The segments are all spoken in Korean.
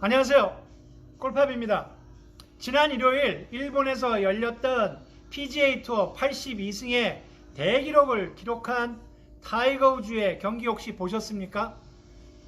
안녕하세요. 골팝입니다. 지난 일요일 일본에서 열렸던 PGA 투어 82승의 대기록을 기록한 타이거 우즈의 경기 혹시 보셨습니까?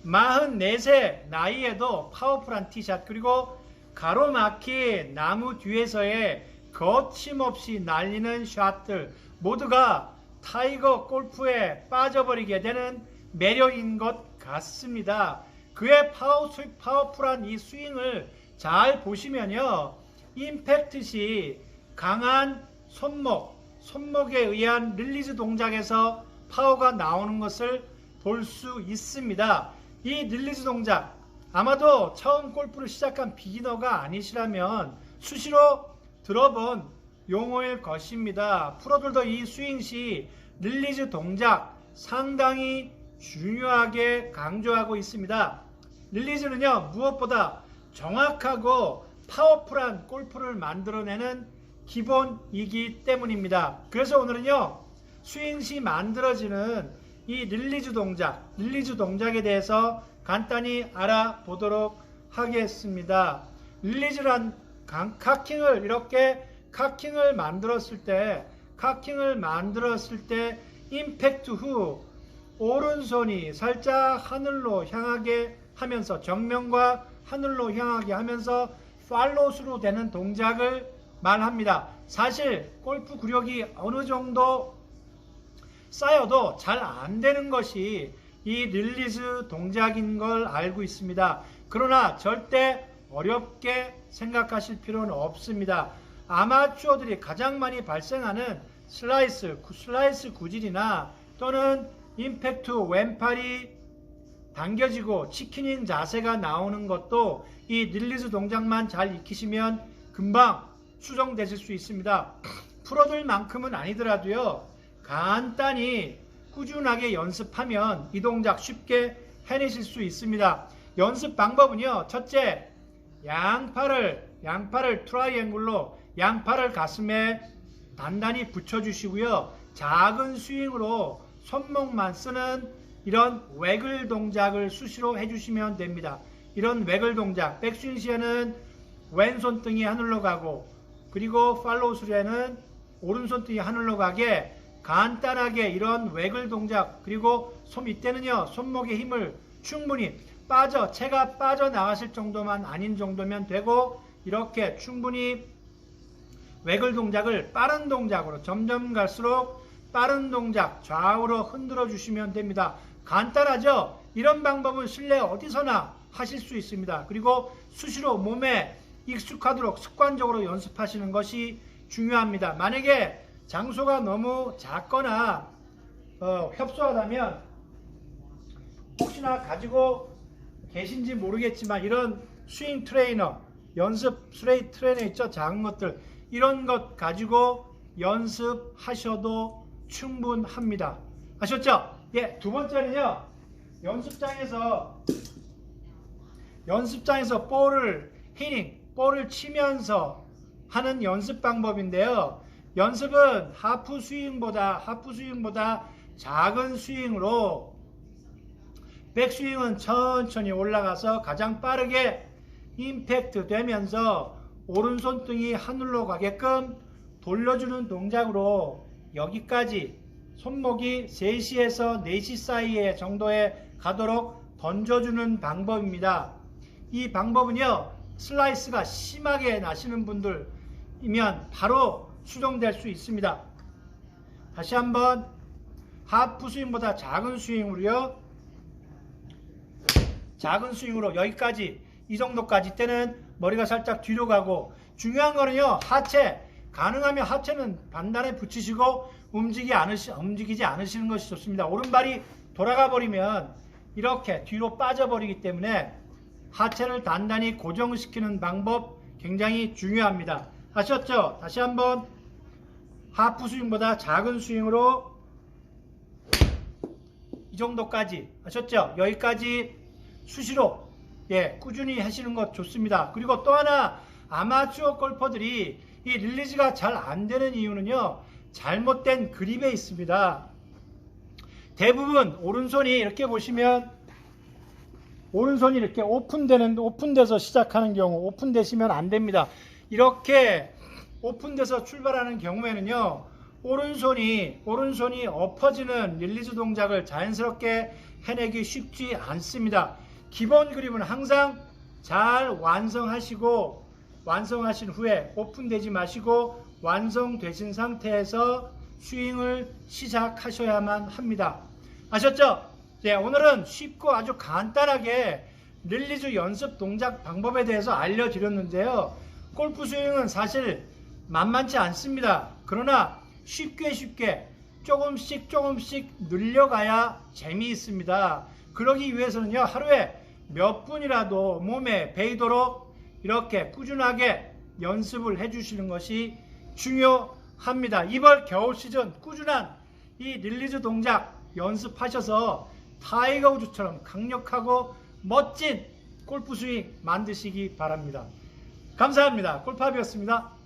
44세 나이에도 파워풀한 티샷 그리고 가로막힌 나무 뒤에서의 거침없이 날리는 샷들 모두가 타이거 골프에 빠져버리게 되는 매력인 것 같습니다. 그의 파워 스 파워풀한 이 스윙을 잘 보시면요. 임팩트 시 강한 손목, 손목에 의한 릴리즈 동작에서 파워가 나오는 것을 볼 수 있습니다. 이 릴리즈 동작 아마도 처음 골프를 시작한 비기너가 아니시라면 수시로 들어본 용어일 것입니다. 프로들도 이 스윙 시 릴리즈 동작 상당히 중요하게 강조하고 있습니다. 릴리즈는요, 무엇보다 정확하고 파워풀한 골프를 만들어내는 기본이기 때문입니다. 그래서 오늘은요, 스윙 시 만들어지는 이 릴리즈 동작, 릴리즈 동작에 대해서 간단히 알아보도록 하겠습니다. 릴리즈란 강- 카킹을 이렇게 카킹을 만들었을 때, 카킹을 만들었을 때 임팩트 후 오른손이 살짝 하늘로 향하게 하면서 정면과 하늘로 향하게 하면서 팔로스로 되는 동작을 말합니다. 사실 골프 구력이 어느 정도 쌓여도 잘 안 되는 것이 이 릴리즈 동작인 걸 알고 있습니다. 그러나 절대 어렵게 생각하실 필요는 없습니다. 아마추어들이 가장 많이 발생하는 슬라이스, 구- 슬라이스 구질이나 또는 임팩트 왼팔이 당겨지고 치킨인 자세가 나오는 것도 이 릴리즈 동작만 잘 익히시면 금방 수정되실 수 있습니다. 프로들만큼은 아니더라도요. 간단히 꾸준하게 연습하면 이 동작 쉽게 해내실 수 있습니다. 연습 방법은요. 첫째, 양팔을 양팔을 트라이앵글로 양팔을 가슴에 단단히 붙여주시고요. 작은 스윙으로 손목만 쓰는 이런 외글 동작을 수시로 해주시면 됩니다. 이런 외글 동작, 백스윙 시에는 왼손등이 하늘로 가고 그리고 팔로우 스루에는 오른손등이 하늘로 가게 간단하게 이런 외글 동작 그리고 손 이때는요 손목의 힘을 충분히 빠져 채가 빠져 나가실 정도만 아닌 정도면 되고 이렇게 충분히 외글 동작을 빠른 동작으로 점점 갈수록 빠른 동작 좌우로 흔들어 주시면 됩니다. 간단하죠? 이런 방법은 실내 어디서나 하실 수 있습니다. 그리고 수시로 몸에 익숙하도록 습관적으로 연습하시는 것이 중요합니다. 만약에 장소가 너무 작거나 어, 협소하다면 혹시나 가지고 계신지 모르겠지만 이런 스윙 트레이너, 연습 스레이 트레이너 있죠? 작은 것들 이런 것 가지고 연습하셔도 충분합니다. 아셨죠? 예, 두 번째는요. 연습장에서 연습장에서 볼을 히닝, 볼을 치면서 하는 연습 방법인데요. 연습은 하프 스윙보다 하프 스윙보다 작은 스윙으로 백스윙은 천천히 올라가서 가장 빠르게 임팩트 되면서 오른손등이 하늘로 가게끔 돌려주는 동작으로 여기까지 손목이 3시에서 4시 사이에 정도에 가도록 던져주는 방법입니다. 이 방법은요, 슬라이스가 심하게 나시는 분들이면 바로 수정될 수 있습니다. 다시 한번 하프 스윙보다 작은 스윙으로요, 작은 스윙으로 여기까지 이 정도까지 때는 머리가 살짝 뒤로 가고 중요한 거는요 하체 가능하면 하체는 반단에 붙이시고 움직이지, 않으시, 움직이지 않으시는 것이 좋습니다 오른발이 돌아가 버리면 이렇게 뒤로 빠져버리기 때문에 하체를 단단히 고정시키는 방법 굉장히 중요합니다 아셨죠? 다시 한번 하프 스윙보다 작은 스윙으로 이 정도까지 아셨죠? 여기까지 수시로 예, 꾸준히 하시는 것 좋습니다. 그리고 또 하나 아마추어 골퍼들이 이 릴리즈가 잘 안 되는 이유는요. 잘못된 그립에 있습니다. 대부분 오른손이 이렇게 보시면 오른손이 이렇게 오픈되는 오픈돼서 시작하는 경우 오픈되시면 안 됩니다. 이렇게 오픈돼서 출발하는 경우에는요. 오른손이 오른손이 엎어지는 릴리즈 동작을 자연스럽게 해내기 쉽지 않습니다. 기본 그립은 항상 잘 완성하시고 완성하신 후에 오픈되지 마시고 완성되신 상태에서 스윙을 시작하셔야만 합니다. 아셨죠? 네, 오늘은 쉽고 아주 간단하게 릴리즈 연습 동작 방법에 대해서 알려드렸는데요. 골프 스윙은 사실 만만치 않습니다. 그러나 쉽게 쉽게 조금씩 조금씩 늘려가야 재미있습니다. 그러기 위해서는요, 하루에 몇 분이라도 몸에 배이도록 이렇게 꾸준하게 연습을 해주시는 것이 중요합니다. 이번 겨울 시즌 꾸준한 이 릴리즈 동작 연습하셔서 타이거 우즈처럼 강력하고 멋진 골프 스윙 만드시기 바랍니다. 감사합니다. 골프합이었습니다.